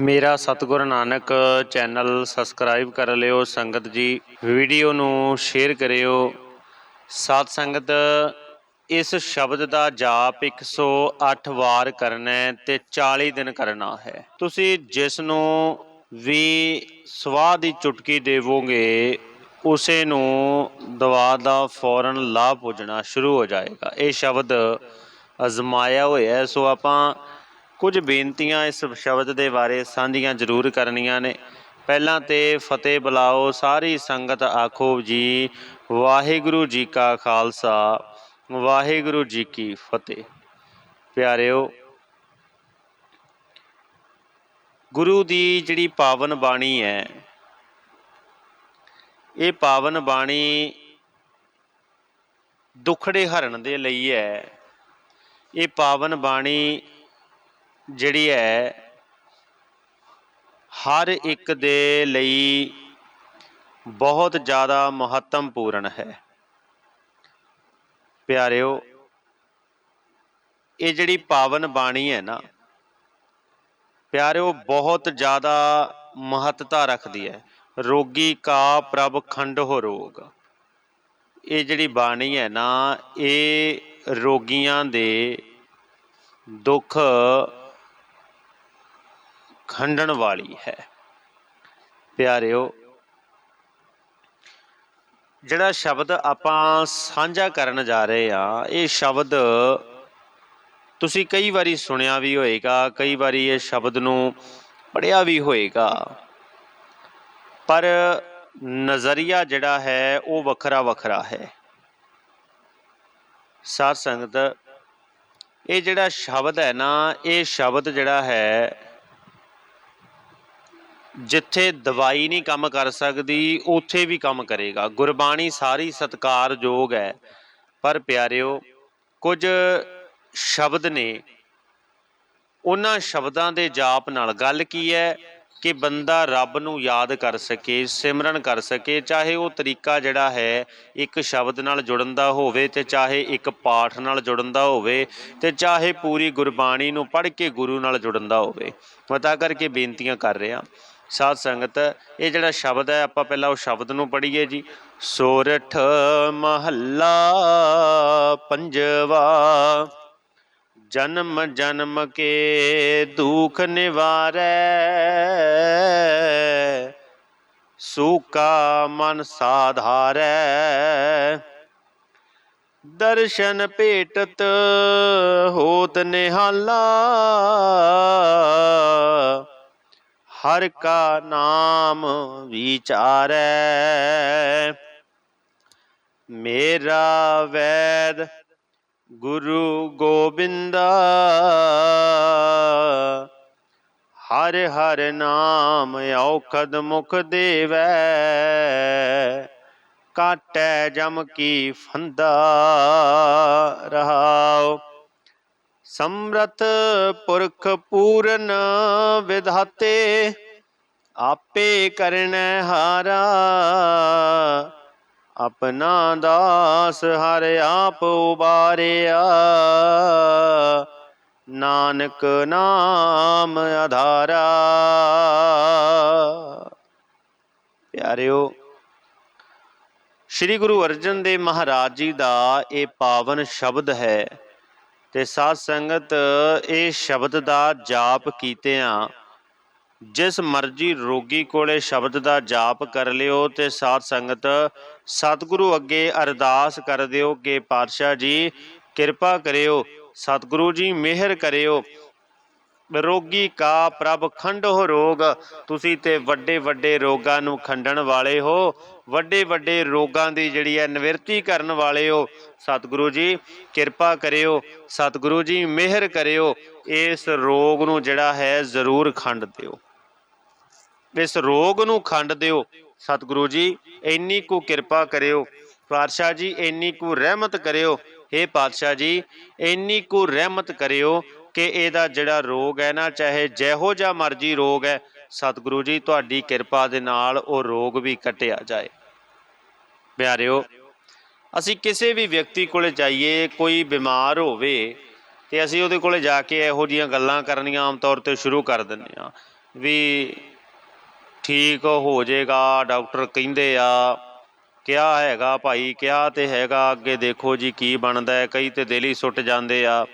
ਮੇਰਾ ਸਤਿਗੁਰ Nanak channel subscribe ਕਰ ਲਿਓ, ਸੰਗਤ ਜੀ। ਵੀਡੀਓ ਨੂੰ ਸ਼ੇਅਰ ਕਰਿਓ। ਸਾਧ ਸੰਗਤ, ਇਸ ਸ਼ਬਦ ਦਾ ਜਾਪ 108 ਵਾਰ ਕਰਨਾ ਹੈ ਤੇ 40 ਦਿਨ ਕਰਨਾ ਹੈ। ਤੁਸੀਂ ਜਿਸ ਨੂੰ ਵੀ ਸਵਾਹ ਦੀ ਚੁਟਕੀ ਦੇਵੋਗੇ, ਉਸੇ ਨੂੰ ਦਵਾ ਦਾ ਫੌਰਨ ਲਾਭ ਪੁੱਜਣਾ ਸ਼ੁਰੂ ਹੋ ਜਾਏਗਾ। ਇਹ ਸ਼ਬਦ ਅਜ਼ਮਾਇਆ ਹੋਇਆ ਸੋ ਆਪਾਂ ਕੁਝ ਬੇਨਤੀਆਂ ਇਸ ਸ਼ਬਦ ਦੇ ਬਾਰੇ ਸਾਂਝੀਆਂ ਜ਼ਰੂਰ ਕਰਨੀਆਂ ਨੇ। ਪਹਿਲਾਂ ਤੇ ਫਤਿਹ ਬੁਲਾਓ ਸਾਰੀ ਸੰਗਤ, ਆਖੋ ਜੀ, ਵਾਹਿਗੁਰੂ ਜੀ ਕਾ ਖਾਲਸਾ, ਵਾਹਿਗੁਰੂ ਜੀ ਕੀ ਫਤਿਹ। ਪਿਆਰਿਓ, ਗੁਰੂ ਦੀ ਜਿਹੜੀ ਪਾਵਨ ਬਾਣੀ ਹੈ, ਇਹ ਪਾਵਨ ਬਾਣੀ ਦੁਖੜੇ ਹਰਨ ਦੇ ਲਈ ਹੈ। ਇਹ ਪਾਵਨ ਬਾਣੀ ਜਿਹੜੀ ਹੈ, ਹਰ ਇੱਕ ਦੇ ਲਈ ਬਹੁਤ ਜ਼ਿਆਦਾ ਮਹੱਤਵਪੂਰਨ ਹੈ। ਪਿਆਰਿਓ, ਇਹ ਜਿਹੜੀ ਪਾਵਨ ਬਾਣੀ ਹੈ ਨਾ, ਪਿਆਰਿਓ, ਬਹੁਤ ਜ਼ਿਆਦਾ ਮਹੱਤਤਾ ਰੱਖਦੀ ਹੈ। ਰੋਗੀ ਕਾ ਪ੍ਰਭ ਖੰਡ ਹੋ ਰੋਗ। ਇਹ ਜਿਹੜੀ ਬਾਣੀ ਹੈ ਨਾ, ਇਹ ਰੋਗੀਆਂ ਦੇ ਦੁੱਖ ਖੰਡਣ ਵਾਲੀ ਹੈ। ਪਿਆਰਿਓ, ਜਿਹੜਾ ਸ਼ਬਦ ਆਪਾਂ ਸਾਂਝਾ ਕਰਨ ਜਾ ਰਹੇ ਆ ਇਹ ਸ਼ਬਦ ਤੁਸੀਂ ਕਈ ਵਾਰੀ ਸੁਣਿਆ ਵੀ ਹੋਏਗਾ, ਕਈ ਵਾਰੀ ਇਹ ਸ਼ਬਦ ਨੂੰ ਪੜਿਆ ਵੀ ਹੋਏਗਾ। ਪਰ ਨਜ਼ਰੀਆ ਜਿਹੜਾ ਹੈ, ਉਹ ਵੱਖਰਾ ਵੱਖਰਾ ਹੈ। ਸਾਧ ਸੰਗਤ, ਇਹ ਜਿਹੜਾ ਸ਼ਬਦ ਹੈ ਨਾ, ਇਹ ਸ਼ਬਦ ਜਿਹੜਾ ਹੈ ਜਿੱਥੇ ਦਵਾਈ ਨਹੀਂ ਕੰਮ ਕਰ ਸਕਦੀ, ਉੱਥੇ ਵੀ ਕੰਮ ਕਰੇਗਾ। ਗੁਰਬਾਣੀ ਸਾਰੀ ਸਤਕਾਰਯੋਗ ਹੈ। ਪਰ ਪਿਆਰਿਓ, ਕੁਝ ਸ਼ਬਦ ਨੇ, ਉਹਨਾਂ ਸ਼ਬਦਾਂ ਦੇ ਜਾਪ ਨਾਲ ਗੱਲ ਕੀ ਹੈ ਕਿ ਬੰਦਾ ਰੱਬ ਨੂੰ ਯਾਦ ਕਰ ਸਕੇ, ਸਿਮਰਨ ਕਰ ਸਕੇ, ਚਾਹੇ ਉਹ ਤਰੀਕਾ ਜਿਹੜਾ ਹੈ ਇੱਕ ਸ਼ਬਦ ਨਾਲ ਜੁੜਨ ਦਾ ਹੋਵੇ ਤੇ ਚਾਹੇ ਇੱਕ ਪਾਠ ਨਾਲ ਜੁੜਨ ਦਾ ਹੋਵੇ ਤੇ ਚਾਹੇ ਪੂਰੀ ਗੁਰਬਾਣੀ ਨੂੰ ਪੜ੍ਹ ਕੇ ਗੁਰੂ ਨਾਲ ਜੁੜਨ ਦਾ ਹੋਵੇ ਮਤਾ ਕਰਕੇ ਬੇਨਤੀਆਂ ਕਰ ਰਿਹਾ। ਸਾਧ ਸੰਗਤ, ਇਹ ਜਿਹੜਾ ਸ਼ਬਦ ਹੈ, ਆਪਾਂ ਪਹਿਲਾਂ ਉਹ ਸ਼ਬਦ ਨੂੰ ਪੜ੍ਹੀਏ ਜੀ। ਸੋਰਠ ਮਹੱਲਾ ਪੰਜਵਾ, ਜਨਮ ਜਨਮ ਕੇ ਦੁਖ ਨਿਵਾਰੈ। ਸੂਕਾ ਮਨ ਸਾਧਾਰੈ। ਦਰਸ਼ਨ ਭੇਟਤ ਹੋਤ ਨਿਹਾਲਾ। ਹਰ ਕਾ ਨਾਮ ਵਿਚਾਰੈ। ਮੇਰਾ ਵੈਦ ਗੁਰੂ ਗੋਬਿੰਦ, ਹਰ ਹਰ ਨਾਮ ਔਖਦ ਮੁਖ ਦੇਵੈ। ਕਾਟੈ ਜਮ ਕੀ ਫੰਦਾ ਰਹਾਉ। ਸਮਰਥ ਪੁਰਖ ਪੂਰਨ ਵਿਧਾਤੇ, ਆਪੇ ਕਰਨੈ ਹਾਰਾ। ਆਪਣਾ ਦਾਸ ਹਰ ਆਪ ਉਬਾਰਿਆ। ਨਾਨਕ ਨਾਮ ਆਧਾਰਾ ਪਿਆਰਿਓ, ਸ੍ਰੀ ਗੁਰੂ ਅਰਜਨ ਦੇਵ ਮਹਾਰਾਜ ਜੀ ਦਾ ਇਹ ਪਾਵਨ ਸ਼ਬਦ ਹੈ ਤੇ ਸਾਧ ਸੰਗਤ, ਇਹ ਸ਼ਬਦ ਦਾ ਜਾਪ ਕੀਤਿਆਂ, ਜਿਸ ਮਰਜ਼ੀ ਰੋਗੀ ਕੋਲੇ ਸ਼ਬਦ ਦਾ ਜਾਪ ਕਰ ਲਿਓ ਤੇ ਸਾਧ ਸੰਗਤ, ਸਤਿਗੁਰੂ ਅੱਗੇ ਅਰਦਾਸ ਕਰ ਦਿਓ ਕਿ ਪਾਤਸ਼ਾਹ ਜੀ ਕਿਰਪਾ ਕਰਿਓ, ਸਤਿਗੁਰੂ ਜੀ ਮਿਹਰ ਕਰਿਓ। ਰੋਗੀ ਕਾ ਪ੍ਰਭ ਖੰਡੋ ਰੋਗ, ਤੁਸੀਂ ਤੇ ਵੱਡੇ ਵੱਡੇ ਰੋਗਾਂ ਨੂੰ ਖੰਡਣ ਵਾਲੇ ਹੋ। ਵੱਡੇ ਵੱਡੇ ਰੋਗਾਂ ਦੀ ਜਿਹੜੀ ਹੈ ਨਿਵਰਤੀ ਕਰਨ ਵਾਲੇ ਹੋ। ਸਤਿਗੁਰੂ ਜੀ, ਕਿਰਪਾ ਕਰਿਓ, ਸਤਿਗੁਰੂ ਜੀ, ਮਿਹਰ ਕਰਿਓ, ਇਸ ਰੋਗ ਨੂੰ ਜਿਹੜਾ ਹੈ ਜ਼ਰੂਰ ਖੰਡ ਦਿਓ। ਇਸ ਰੋਗ ਨੂੰ ਖੰਡ ਦਿਓ। ਸਤਿਗੁਰੂ ਜੀ, ਇੰਨੀ ਕੁ ਕਿਰਪਾ ਕਰਿਓ। ਪਾਤਸ਼ਾਹ ਜੀ, ਇੰਨੀ ਕੁ ਰਹਿਮਤ ਕਰਿਓ। हे ਪਾਤਸ਼ਾਹ ਜੀ, ਇੰਨੀ ਕੁ ਰਹਿਮਤ ਕਰਿਓ। ਕਿ ਇਹਦਾ ਜਿਹੜਾ ਰੋਗ ਹੈ ਨਾ, ਚਾਹੇ ਜਿਹੋ ਜਿਹਾ ਮਰਜ਼ੀ ਰੋਗ ਹੈ, ਸਤਿਗੁਰੂ ਜੀ, ਤੁਹਾਡੀ ਕਿਰਪਾ ਦੇ ਨਾਲ ਉਹ ਰੋਗ ਵੀ ਕੱਟਿਆ ਜਾਏ। ਪਿਆਰਿਓ, ਅਸੀਂ ਕਿਸੇ ਵੀ ਵਿਅਕਤੀ ਕੋਲੇ ਜਾਈਏ, ਕੋਈ ਬਿਮਾਰ ਹੋਵੇ, ਤੇ ਅਸੀਂ ਉਹਦੇ ਕੋਲੇ ਜਾ ਕੇ ਇਹੋ ਜੀਆਂ ਗੱਲਾਂ ਕਰਨੀਆਂ, ਆਮ ਤੌਰ ਤੇ ਸ਼ੁਰੂ ਕਰ ਦਿੰਦੇ ਆ ਵੀ ਠੀਕ ਹੋ ਜਾਏਗਾ, ਡਾਕਟਰ ਕਹਿੰਦੇ ਆ ਕਿਹਾ ਹੈਗਾ ਭਾਈ ਕਿਹਾ ਤੇ ਹੈਗਾ, ਅੱਗੇ ਦੇਖੋ ਜੀ ਕੀ ਬਣਦਾ ਹੈ, ਕਈ ਤੇ ਦਿਲ ਹੀ ਸੁੱਟ ਜਾਂਦੇ ਆ।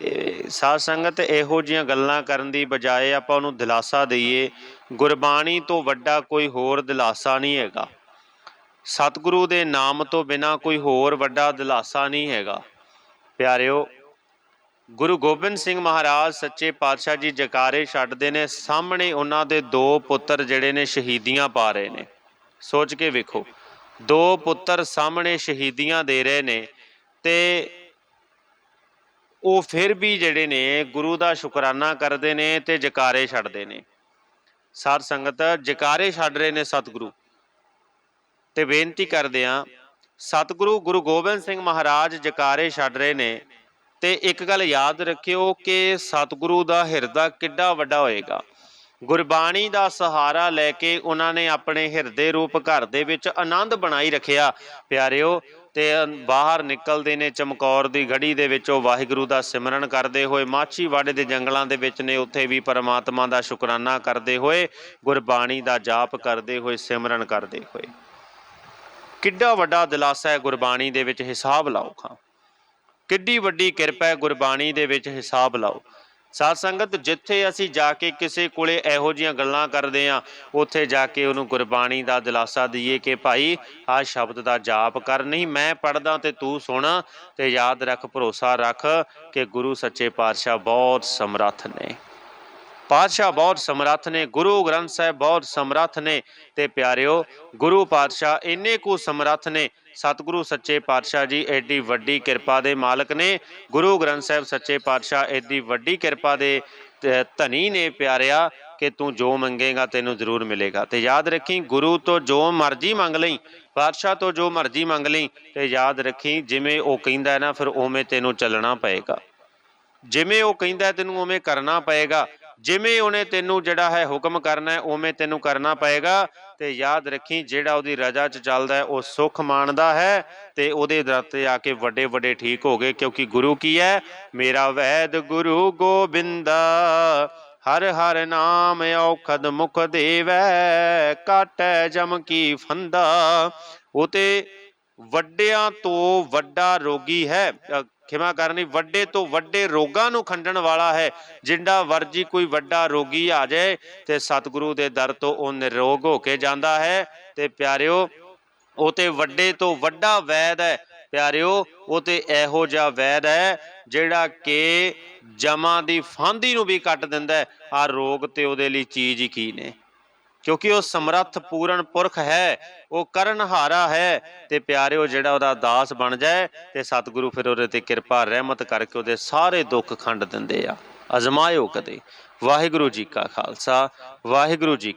ਤੇ ਸਾਧ ਸੰਗਤ ਇਹੋ ਜੀਆਂ ਗੱਲਾਂ ਕਰਨ ਦੀ ਬਜਾਏ ਆਪਾਂ ਉਹਨੂੰ ਦਿਲਾਸਾ ਦਈਏ। ਗੁਰਬਾਣੀ ਤੋਂ ਵੱਡਾ ਕੋਈ ਹੋਰ ਦਿਲਾਸਾ ਨਹੀਂ ਹੈਗਾ। ਸਤਿਗੁਰੂ ਦੇ ਨਾਮ ਤੋਂ ਬਿਨਾ ਕੋਈ ਹੋਰ ਵੱਡਾ ਦਿਲਾਸਾ ਨਹੀਂ ਹੈਗਾ। ਪਿਆਰਿਓ, ਗੁਰੂ ਗੋਬਿੰਦ ਸਿੰਘ ਮਹਾਰਾਜ ਸੱਚੇ ਪਾਤਸ਼ਾਹ ਜੀ ਜਕਾਰੇ ਛੱਡਦੇ ਨੇ, ਸਾਹਮਣੇ ਉਹਨਾਂ ਦੇ ਦੋ ਪੁੱਤਰ ਜਿਹੜੇ ਨੇ ਸ਼ਹੀਦੀਆਂ ਪਾ ਰਹੇ ਨੇ। ਸੋਚ ਕੇ ਵੇਖੋ, ਦੋ ਪੁੱਤਰ ਸਾਹਮਣੇ ਸ਼ਹੀਦੀਆਂ ਦੇ ਰਹੇ ਨੇ ਤੇ ਉਹ ਫਿਰ ਵੀ ਜਿਹੜੇ ਨੇ ਗੁਰੂ ਦਾ ਸ਼ੁਕਰਾਨਾ ਕਰਦੇ ਨੇ ਤੇ ਜਕਾਰੇ ਛੱਡਦੇ ਨੇ। ਸਾਧ ਸੰਗਤ, ਜਕਾਰੇ ਛੱਡ ਰਹੇ ਨੇ ਸਤਿਗੁਰੂ। ਤੇ ਬੇਨਤੀ ਕਰਦੇ ਆ ਸਤਿਗੁਰੂ ਗੁਰੂ ਗੋਬਿੰਦ ਸਿੰਘ ਮਹਾਰਾਜ ਜਕਾਰੇ ਛੱਡ ਰਹੇ ਨੇ ਤੇ ਇੱਕ ਗੱਲ ਯਾਦ ਰੱਖਿਓ ਕਿ ਸਤਿਗੁਰੂ ਦਾ ਹਿਰਦਾ ਕਿੱਡਾ ਵੱਡਾ ਹੋਏਗਾ। ਗੁਰਬਾਣੀ ਦਾ ਸਹਾਰਾ ਲੈ ਕੇ ਉਹਨਾਂ ਨੇ ਆਪਣੇ ਹਿਰਦੇ ਰੂਪ ਘਰ ਦੇ ਵਿੱਚ ਆਨੰਦ ਬਣਾਈ ਰੱਖਿਆ। ਪਿਆਰਿਓ ਤੇ ਬਾਹਰ ਨਿਕਲਦੇ ਨੇ ਚਮਕੌਰ ਦੀ ਗੜੀ ਦੇ ਵਿੱਚੋਂ। ਵਾਹਿਗੁਰੂ ਦਾ ਸਿਮਰਨ ਕਰਦੇ ਹੋਏ, ਮਾਛੀਵਾੜੇ ਦੇ ਜੰਗਲਾਂ ਦੇ ਵਿੱਚ ਨੇ। ਉੱਥੇ ਵੀ ਪਰਮਾਤਮਾ ਦਾ ਸ਼ੁਕਰਾਨਾ ਕਰਦੇ ਹੋਏ, ਗੁਰਬਾਣੀ ਦਾ ਜਾਪ ਕਰਦੇ ਹੋਏ, ਸਿਮਰਨ ਕਰਦੇ ਹੋਏ। ਕਿੱਡਾ ਵੱਡਾ ਦਿਲਾਸਾ ਹੈ ਗੁਰਬਾਣੀ ਦੇ ਵਿੱਚ, ਹਿਸਾਬ ਲਾਓ ਖਾਂ। ਕਿੱਡੀ ਵੱਡੀ ਕਿਰਪਾ ਹੈ ਗੁਰਬਾਣੀ ਦੇ ਵਿੱਚ, ਹਿਸਾਬ ਲਾਓ। ਸਾਧ ਸੰਗਤ, ਜਿੱਥੇ ਅਸੀਂ ਜਾ ਕੇ ਕਿਸੇ ਕੋਲੇ ਇਹੋ ਜੀਆਂ ਗੱਲਾਂ ਕਰਦੇ ਆ ਉੱਥੇ ਜਾ ਕੇ ਉਹਨੂੰ ਗੁਰਬਾਣੀ ਦਾ ਦਿਲਾਸਾ ਦਈਏ ਕਿ ਭਾਈ, ਆਹ ਸ਼ਬਦ ਦਾ ਜਾਪ ਕਰ। ਨਹੀਂ, ਮੈਂ ਪੜਦਾ ਤੇ ਤੂੰ ਸੁਣ ਤੇ ਯਾਦ ਰੱਖ, ਭਰੋਸਾ ਰੱਖ ਕਿ ਗੁਰੂ ਸੱਚੇ ਪਾਤਸ਼ਾਹ ਬਹੁਤ ਸਮਰੱਥ ਨੇ। ਪਾਤਸ਼ਾਹ ਬਹੁਤ ਸਮਰੱਥ ਨੇ, ਗੁਰੂ ਗ੍ਰੰਥ ਸਾਹਿਬ ਬਹੁਤ ਸਮਰੱਥ ਨੇ ਤੇ ਪਿਆਰਿਓ, ਗੁਰੂ ਪਾਤਸ਼ਾਹ ਇੰਨੇ ਕੁ ਸਮਰੱਥ ਨੇ, ਸਤਿਗੁਰੂ ਸੱਚੇ ਪਾਤਸ਼ਾਹ ਜੀ ਐਡੀ ਵੱਡੀ ਕਿਰਪਾ ਦੇ ਮਾਲਕ ਨੇ, ਗੁਰੂ ਗ੍ਰੰਥ ਸਾਹਿਬ ਸੱਚੇ ਪਾਤਸ਼ਾਹ ਐਡੀ ਵੱਡੀ ਕਿਰਪਾ ਦੇ ਧਨੀ ਨੇ ਪਿਆਰਿਆ ਕਿ ਤੂੰ ਜੋ ਮੰਗੇਗਾ ਤੈਨੂੰ ਜ਼ਰੂਰ ਮਿਲੇਗਾ। ਤੇ ਯਾਦ ਰੱਖੀ, ਗੁਰੂ ਤੋਂ ਜੋ ਮਰਜ਼ੀ ਮੰਗ ਲਈ, ਪਾਤਸ਼ਾਹ ਤੋਂ ਜੋ ਮਰਜ਼ੀ ਮੰਗ ਲਈ, ਤੇ ਯਾਦ ਰੱਖੀ ਜਿਵੇਂ ਉਹ ਕਹਿੰਦਾ ਹੈ ਨਾ, ਫਿਰ ਉਵੇਂ ਤੈਨੂੰ ਚੱਲਣਾ ਪਏਗਾ। ਜਿਵੇਂ ਉਹ ਕਹਿੰਦਾ ਤੈਨੂੰ ਉਵੇਂ ਕਰਨਾ ਪਏਗਾ। ਜਿਵੇਂ ਉਹਨੇ ਤੈਨੂੰ ਜਿਹੜਾ ਹੈ ਹੁਕਮ ਕਰਨਾ ਹੈ, ਉਵੇਂ ਤੈਨੂੰ ਕਰਨਾ ਪਏਗਾ। ਤੇ ਯਾਦ ਰੱਖੀ, ਜਿਹੜਾ ਉਹਦੀ ਰਜ਼ਾ 'ਚ ਚੱਲਦਾ ਹੈ, ਉਹ ਸੁੱਖ ਮਾਣਦਾ ਹੈ ਤੇ ਉਹਦੇ ਦਰ ਤੇ ਆ ਕੇ ਵੱਡੇ ਵੱਡੇ ਠੀਕ ਹੋ ਗਏ, ਕਿਉਂਕਿ ਗੁਰੂ ਕੀ ਹੈ? ਮੇਰਾ ਵੈਦ ਗੁਰੂ ਗੋਬਿੰਦਾ, ਹਰ ਹਰ ਨਾਮ ਔਖਦ ਮੁਖ ਦੇਵੈ, ਕਾਟੈ ਜਮ ਕੀ ਫੰਦਾ। ਉਹ ਤੇ ਵੱਡਿਆਂ ਤੋਂ ਵੱਡਾ ਰੋਗੀ ਹੈ ਖਿਮਾ ਕਰਨੀ, ਵੱਡੇ ਤੋਂ ਵੱਡੇ ਰੋਗਾਂ ਨੂੰ ਖੰਡਣ ਵਾਲਾ ਹੈ। ਜਿੰਦਾ ਵਰਜੀ ਕੋਈ ਵੱਡਾ ਰੋਗੀ ਆ ਜਾਏ ਤੇ ਸਤਿਗੁਰੂ ਦੇ ਦਰ ਤੋਂ ਉਹ ਨਿਰੋਗ ਹੋ ਕੇ ਜਾਂਦਾ ਹੈ। ਤੇ ਪਿਆਰਿਓ, ਉਹ ਤੇ ਵੱਡੇ ਤੋਂ ਵੱਡਾ ਵੈਦ ਹੈ। ਪਿਆਰਿਓ, ਉਹ ਤੇ ਇਹੋ ਜਿਹਾ ਵੈਦ ਹੈ ਜਿਹੜਾ ਕਿ ਜਮਾਂ ਦੀ ਫਾਂਦੀ ਨੂੰ ਵੀ ਕੱਟ ਦਿੰਦਾ ਆ ਰੋਗ ਤੇ ਉਹਦੇ ਲਈ ਚੀਜ਼ ਹੀ ਕੀ ਨੇ? ਕਿਉਂਕਿ ਉਹ ਸਮਰੱਥ ਪੂਰਨ ਪੁਰਖ ਹੈ, ਉਹ ਕਰਨਹਾਰਾ ਹੈ ਤੇ ਪਿਆਰਿਓ ਜਿਹੜਾ ਉਹਦਾ ਦਾਸ ਬਣ ਜਾਏ ਤੇ ਸਤਿਗੁਰੂ ਫਿਰ ਉਹਦੇ ਤੇ ਕਿਰਪਾ, ਰਹਿਮਤ ਕਰਕੇ ਉਹਦੇ ਸਾਰੇ ਦੁੱਖ ਖੰਡ ਦਿੰਦੇ ਆ। ਅਜ਼ਮਾਇਓ ਕਦੇ। ਵਾਹਿਗੁਰੂ ਜੀ ਕਾ ਖਾਲਸਾ, ਵਾਹਿਗੁਰੂ ਜੀ